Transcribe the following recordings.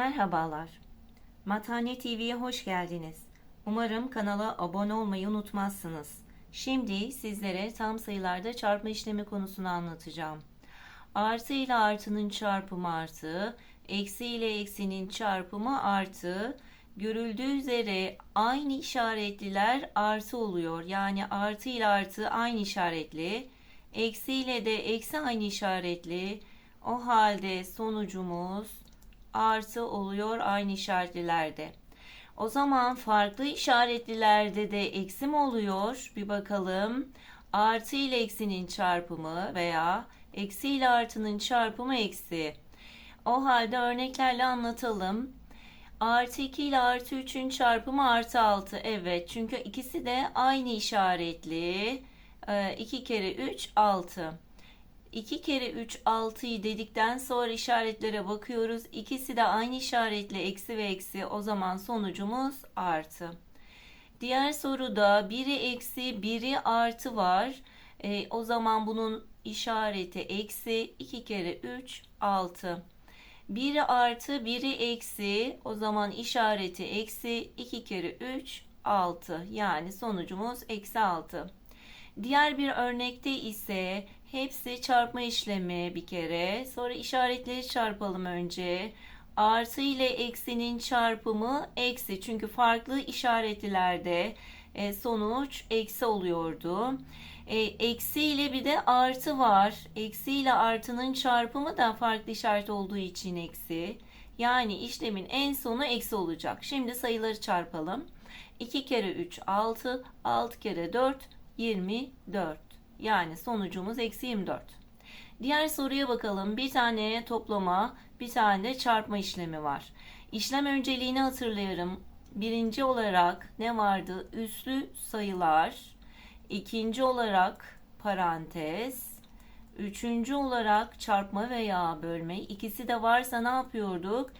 Merhabalar. Matane TV'ye hoş geldiniz. Umarım kanala abone olmayı unutmazsınız. Şimdi sizlere tam sayılarda çarpma işlemi konusunu anlatacağım. Artı ile artının çarpımı artı, eksi ile eksinin çarpımı artı, görüldüğü üzere aynı işaretliler artı oluyor. Yani artı ile artı aynı işaretli, eksi ile de eksi aynı işaretli. O halde sonucumuz artı oluyor aynı işaretlilerde. O zaman farklı işaretlilerde de eksi mi oluyor? Bir bakalım. Artı ile eksinin çarpımı veya eksi ile artının çarpımı eksi. O halde örneklerle anlatalım. Artı 2 ile artı 3'ün çarpımı artı 6. Evet çünkü ikisi de aynı işaretli. 2 kere 3 6. 2 kere 3 6'yı dedikten sonra işaretlere bakıyoruz. İkisi de aynı işaretle eksi ve eksi. O zaman sonucumuz artı. Diğer soruda biri eksi biri artı var. E, o zaman bunun işareti eksi 2 kere 3 6. Biri artı biri eksi o zaman işareti eksi 2 kere 3 6 yani sonucumuz eksi 6. Diğer bir örnekte ise hepsi çarpma işlemi bir kere. Sonra işaretleri çarpalım önce. Artı ile eksinin çarpımı eksi. Çünkü farklı işaretlilerde e, sonuç eksi oluyordu. E, eksi ile bir de artı var. Eksi ile artının çarpımı da farklı işaret olduğu için eksi. Yani işlemin en sonu eksi olacak. Şimdi sayıları çarpalım. 2 kere 3 6, 6 kere 4 24. Yani sonucumuz eksi 24. Diğer soruya bakalım. Bir tane toplama, bir tane de çarpma işlemi var. İşlem önceliğini hatırlayalım. Birinci olarak ne vardı? Üslü sayılar. İkinci olarak parantez. Üçüncü olarak çarpma veya bölme. İkisi de varsa ne yapıyorduk?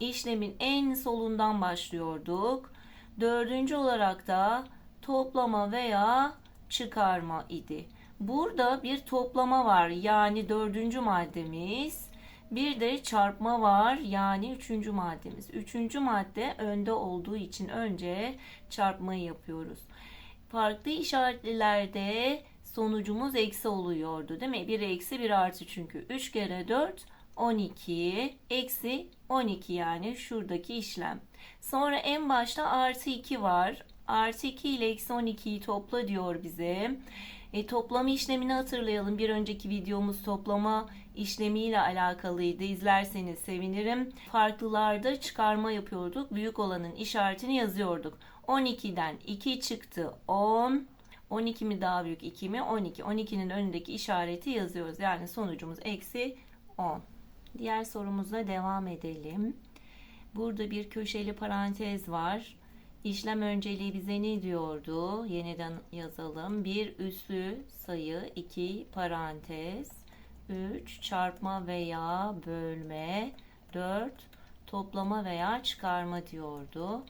İşlemin en solundan başlıyorduk. Dördüncü olarak da toplama veya çıkarma idi. Burada bir toplama var yani dördüncü maddemiz. Bir de çarpma var yani üçüncü maddemiz. Üçüncü madde önde olduğu için önce çarpmayı yapıyoruz. Farklı işaretlilerde sonucumuz eksi oluyordu değil mi? Bir eksi bir artı çünkü. 3 kere 4 12 eksi 12 yani şuradaki işlem. Sonra en başta artı 2 var. Artı 2 ile eksi 12'yi topla diyor bize. E, toplama işlemini hatırlayalım. Bir önceki videomuz toplama işlemiyle alakalıydı. İzlerseniz sevinirim. Farklılarda çıkarma yapıyorduk. Büyük olanın işaretini yazıyorduk. 12'den 2 çıktı 10. 12 mi daha büyük 2 mi? 12. 12'nin önündeki işareti yazıyoruz. Yani sonucumuz eksi 10. Diğer sorumuzla devam edelim. Burada bir köşeli parantez var. İşlem önceliği bize ne diyordu? Yeniden yazalım. Bir üslü sayı, iki parantez, üç çarpma veya bölme, dört toplama veya çıkarma diyordu.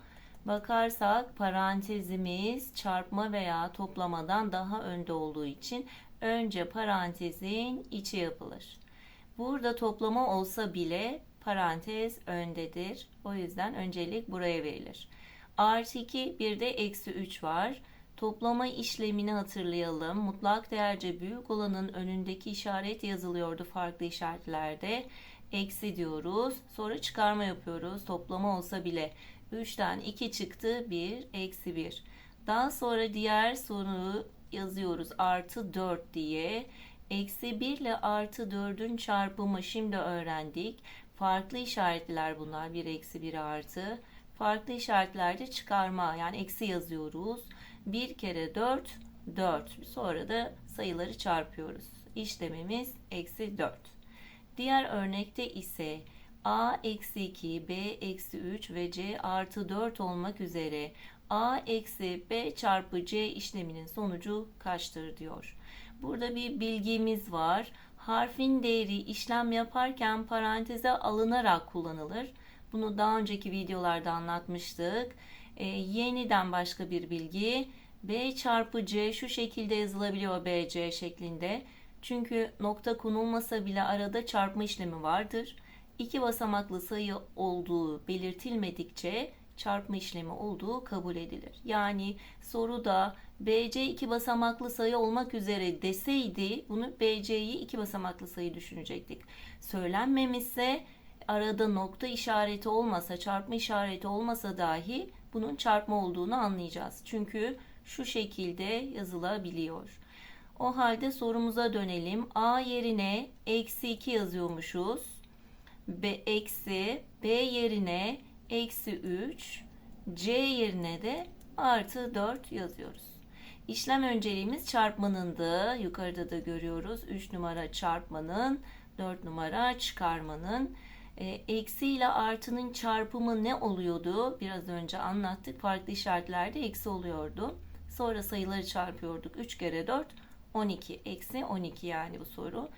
Bakarsak parantezimiz çarpma veya toplamadan daha önde olduğu için önce parantezin içi yapılır. Burada toplama olsa bile parantez öndedir. O yüzden öncelik buraya verilir. Artı 2 bir de eksi 3 var. Toplama işlemini hatırlayalım. Mutlak değerce büyük olanın önündeki işaret yazılıyordu farklı işaretlerde. Eksi diyoruz. Sonra çıkarma yapıyoruz. Toplama olsa bile 3'ten 2 çıktı 1 eksi 1. Daha sonra diğer soruyu yazıyoruz. Artı 4 diye. Eksi 1 ile artı 4'ün çarpımı şimdi öğrendik. Farklı işaretler bunlar. 1 eksi 1 artı farklı işaretlerde çıkarma yani eksi yazıyoruz. 1 kere 4 4 sonra da sayıları çarpıyoruz. İşlemimiz eksi 4. Diğer örnekte ise a eksi 2, b eksi 3 ve c artı 4 olmak üzere a eksi b çarpı c işleminin sonucu kaçtır diyor. Burada bir bilgimiz var. Harfin değeri işlem yaparken paranteze alınarak kullanılır. Bunu daha önceki videolarda anlatmıştık. E, yeniden başka bir bilgi. B çarpı C şu şekilde yazılabiliyor BC şeklinde. Çünkü nokta konulmasa bile arada çarpma işlemi vardır. iki basamaklı sayı olduğu belirtilmedikçe çarpma işlemi olduğu kabul edilir. Yani soruda BC iki basamaklı sayı olmak üzere deseydi bunu BC'yi iki basamaklı sayı düşünecektik. Söylenmemişse arada nokta işareti olmasa, çarpma işareti olmasa dahi bunun çarpma olduğunu anlayacağız. Çünkü şu şekilde yazılabiliyor. O halde sorumuza dönelim. A yerine eksi 2 yazıyormuşuz. B eksi B yerine eksi 3. C yerine de artı 4 yazıyoruz. İşlem önceliğimiz çarpmanındı. Yukarıda da görüyoruz. 3 numara çarpmanın, 4 numara çıkarmanın. E, eksi ile artının çarpımı ne oluyordu? Biraz önce anlattık. Farklı işaretlerde eksi oluyordu. Sonra sayıları çarpıyorduk. 3 kere 4 12 eksi 12 yani bu soru.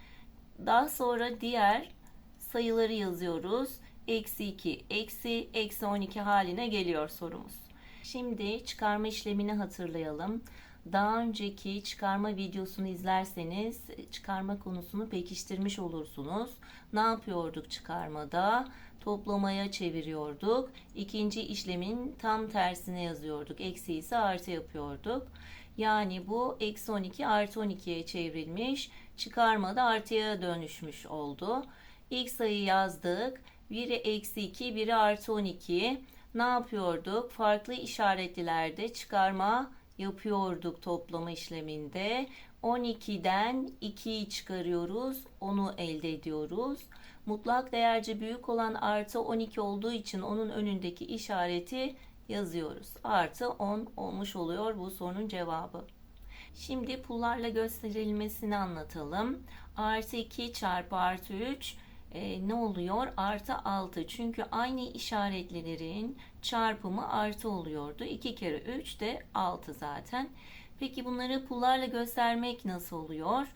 Daha sonra diğer sayıları yazıyoruz. Eksi 2 eksi eksi 12 haline geliyor sorumuz. Şimdi çıkarma işlemini hatırlayalım. Daha önceki çıkarma videosunu izlerseniz çıkarma konusunu pekiştirmiş olursunuz. Ne yapıyorduk çıkarmada? Toplamaya çeviriyorduk. İkinci işlemin tam tersine yazıyorduk. Eksi ise artı yapıyorduk. Yani bu eksi 12 artı 12'ye çevrilmiş. Çıkarmada artıya dönüşmüş oldu. İlk sayı yazdık. Biri eksi 2, biri artı 12. Ne yapıyorduk? Farklı işaretlilerde çıkarma yapıyorduk toplama işleminde. 12'den 2'yi çıkarıyoruz. Onu elde ediyoruz. Mutlak değerce büyük olan artı 12 olduğu için onun önündeki işareti yazıyoruz. Artı 10 olmuş oluyor bu sorunun cevabı. Şimdi pullarla gösterilmesini anlatalım. Artı 2 çarpı artı 3 e, ne oluyor? Artı 6. Çünkü aynı işaretlilerin çarpımı artı oluyordu. 2 kere 3 de 6 zaten. Peki bunları pullarla göstermek nasıl oluyor?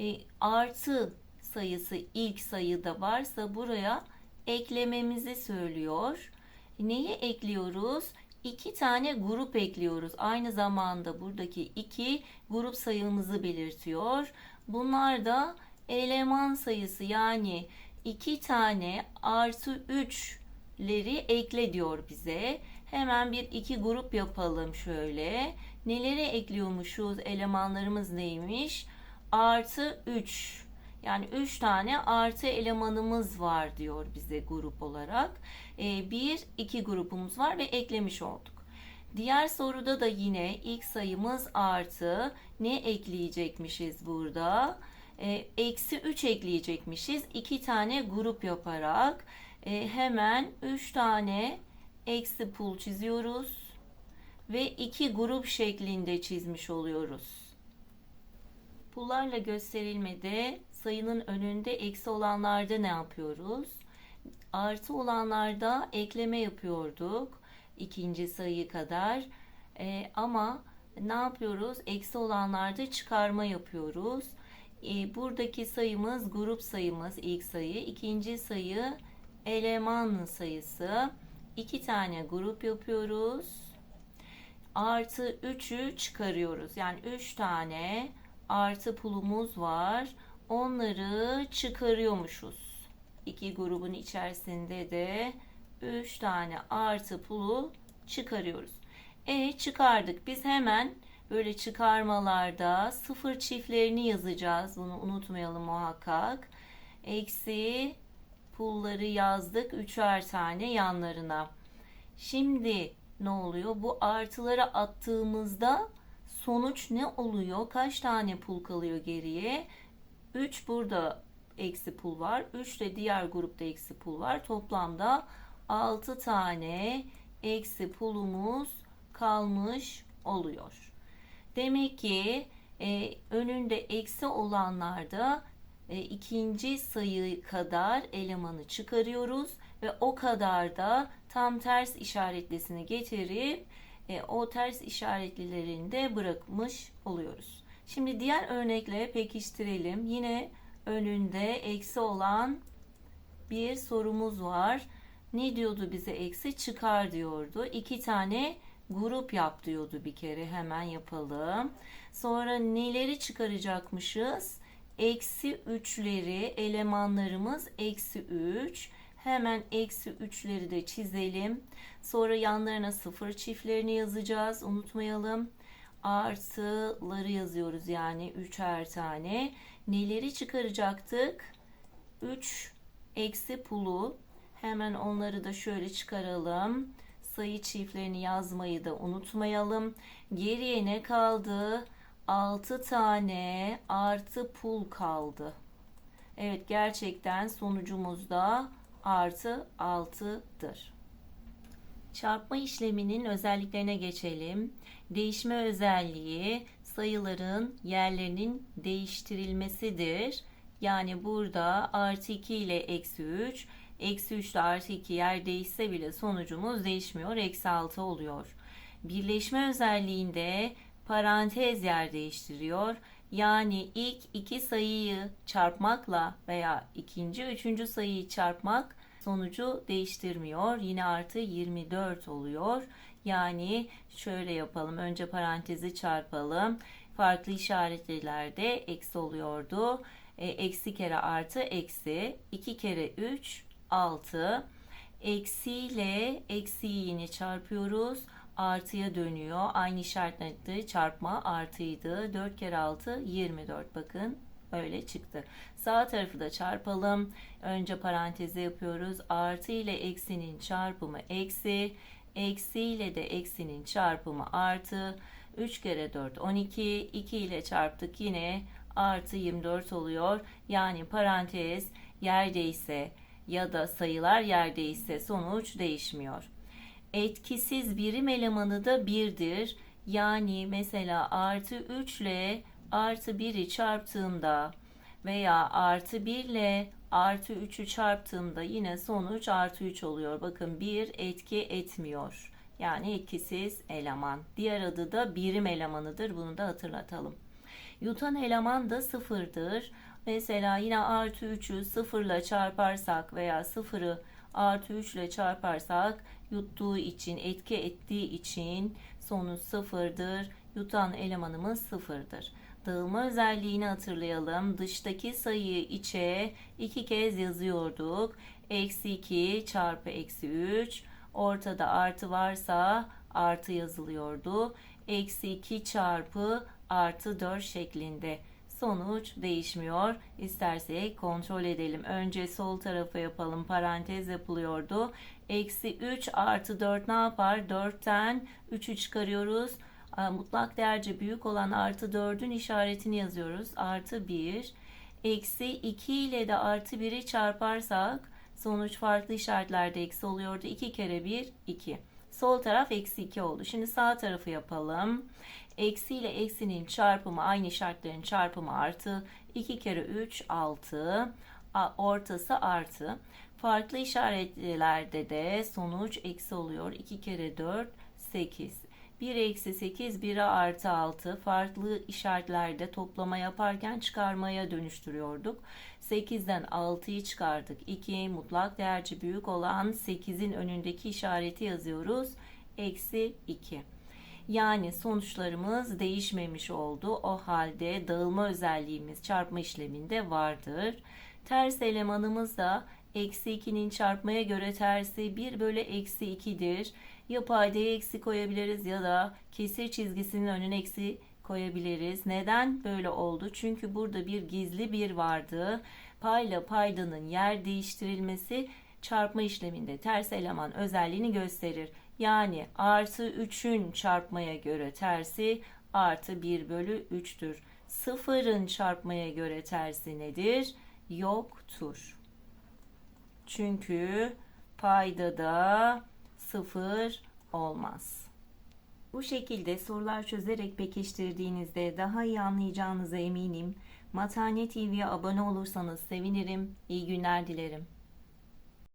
E, artı sayısı ilk sayıda varsa buraya eklememizi söylüyor. Neyi ekliyoruz? İki tane grup ekliyoruz. Aynı zamanda buradaki iki grup sayımızı belirtiyor. Bunlar da eleman sayısı yani iki tane artı üçleri ekle diyor bize. Hemen bir iki grup yapalım şöyle. Neleri ekliyormuşuz? Elemanlarımız neymiş? Artı 3. Yani 3 tane artı elemanımız var diyor bize grup olarak. E, bir, iki grupumuz var ve eklemiş olduk. Diğer soruda da yine ilk sayımız artı. Ne ekleyecekmişiz burada? E, eksi 3 ekleyecekmişiz. 2 tane grup yaparak e, hemen 3 tane eksi pul çiziyoruz. Ve 2 grup şeklinde çizmiş oluyoruz. Pullarla gösterilmede sayının önünde eksi olanlarda ne yapıyoruz? Artı olanlarda ekleme yapıyorduk. ikinci sayı kadar. E, ama ne yapıyoruz? Eksi olanlarda çıkarma yapıyoruz. E, buradaki sayımız grup sayımız ilk sayı. ikinci sayı eleman sayısı. İki tane grup yapıyoruz. Artı 3'ü çıkarıyoruz. Yani 3 tane artı pulumuz var. Onları çıkarıyormuşuz. İki grubun içerisinde de 3 tane artı pulu çıkarıyoruz. E çıkardık. Biz hemen böyle çıkarmalarda sıfır çiftlerini yazacağız. Bunu unutmayalım muhakkak. Eksi pulları yazdık. Üçer tane yanlarına. Şimdi ne oluyor? Bu artıları attığımızda sonuç ne oluyor? Kaç tane pul kalıyor geriye? 3 burada eksi pul var. 3 de diğer grupta eksi pul var. Toplamda 6 tane eksi pulumuz kalmış oluyor. Demek ki e, önünde eksi olanlarda e, ikinci sayı kadar elemanı çıkarıyoruz ve o kadar da tam ters işaretlesini getirip e, o ters işaretlilerini de bırakmış oluyoruz. Şimdi diğer örnekle pekiştirelim. Yine önünde eksi olan bir sorumuz var. Ne diyordu bize eksi? Çıkar diyordu. İki tane grup yap diyordu bir kere. Hemen yapalım. Sonra neleri çıkaracakmışız? Eksi üçleri elemanlarımız eksi üç. Hemen eksi 3'leri de çizelim. Sonra yanlarına sıfır çiftlerini yazacağız. Unutmayalım. Artıları yazıyoruz yani 3'er tane. Neleri çıkaracaktık? 3 eksi pulu. Hemen onları da şöyle çıkaralım. Sayı çiftlerini yazmayı da unutmayalım. Geriye ne kaldı? 6 tane artı pul kaldı. Evet gerçekten sonucumuz da artı 6'dır. Çarpma işleminin özelliklerine geçelim. Değişme özelliği sayıların yerlerinin değiştirilmesidir. Yani burada artı 2 ile eksi 3, eksi 3 ile artı 2 yer değişse bile sonucumuz değişmiyor. Eksi 6 oluyor. Birleşme özelliğinde parantez yer değiştiriyor. Yani ilk iki sayıyı çarpmakla veya ikinci, üçüncü sayıyı çarpmak sonucu değiştirmiyor. Yine artı 24 oluyor. Yani şöyle yapalım. Önce parantezi çarpalım. Farklı işaretlerde eksi oluyordu. E, eksi kere artı eksi. 2 kere 3 6. Eksi ile eksiyi yine çarpıyoruz. Artıya dönüyor. Aynı işaretli çarpma artıydı. 4 kere 6 24 bakın öyle çıktı. Sağ tarafı da çarpalım. Önce parantezi yapıyoruz. Artı ile eksinin çarpımı eksi. Eksi ile de eksinin çarpımı artı. 3 kere 4 12. 2 ile çarptık yine artı 24 oluyor. Yani parantez yerdeyse ya da sayılar yerdeyse sonuç değişmiyor. Etkisiz birim elemanı da 1'dir. Yani mesela artı 3 ile artı 1'i çarptığımda veya artı 1 ile artı 3'ü çarptığımda yine sonuç artı 3 oluyor. Bakın 1 etki etmiyor. Yani etkisiz eleman. Diğer adı da birim elemanıdır. Bunu da hatırlatalım. Yutan eleman da sıfırdır. Mesela yine artı 3'ü sıfırla çarparsak veya sıfırı artı 3 ile çarparsak yuttuğu için, etki ettiği için sonuç sıfırdır. Yutan elemanımız sıfırdır. Dağılma özelliğini hatırlayalım. Dıştaki sayıyı içe iki kez yazıyorduk. Eksi 2 çarpı eksi 3. Ortada artı varsa artı yazılıyordu. Eksi 2 çarpı artı 4 şeklinde. Sonuç değişmiyor. İstersek kontrol edelim. Önce sol tarafa yapalım. Parantez yapılıyordu. Eksi 3 artı 4 ne yapar? 4'ten 3'ü çıkarıyoruz. Mutlak değerce büyük olan artı 4'ün işaretini yazıyoruz. Artı 1. Eksi 2 ile de artı 1'i çarparsak sonuç farklı işaretlerde eksi oluyordu. 2 kere 1 2. Sol taraf eksi 2 oldu. Şimdi sağ tarafı yapalım. Eksi ile eksinin çarpımı aynı işaretlerin çarpımı artı. 2 kere 3 6. Ortası artı. Farklı işaretlerde de sonuç eksi oluyor. 2 kere 4 8. 1 eksi 8 1'e artı 6 farklı işaretlerde toplama yaparken çıkarmaya dönüştürüyorduk. 8'den 6'yı çıkardık. 2 mutlak değerci büyük olan 8'in önündeki işareti yazıyoruz. Eksi 2. Yani sonuçlarımız değişmemiş oldu. O halde dağılma özelliğimiz çarpma işleminde vardır. Ters elemanımız da eksi 2'nin çarpmaya göre tersi 1 bölü eksi 2'dir. Ya paydaya eksi koyabiliriz ya da kesir çizgisinin önüne eksi koyabiliriz. Neden böyle oldu? Çünkü burada bir gizli bir vardı. Payla paydanın yer değiştirilmesi çarpma işleminde ters eleman özelliğini gösterir. Yani artı 3'ün çarpmaya göre tersi artı 1 bölü 3'tür. Sıfırın çarpmaya göre tersi nedir? Yoktur. Çünkü paydada sıfır olmaz. Bu şekilde sorular çözerek pekiştirdiğinizde daha iyi anlayacağınıza eminim. Matane TV'ye abone olursanız sevinirim. İyi günler dilerim.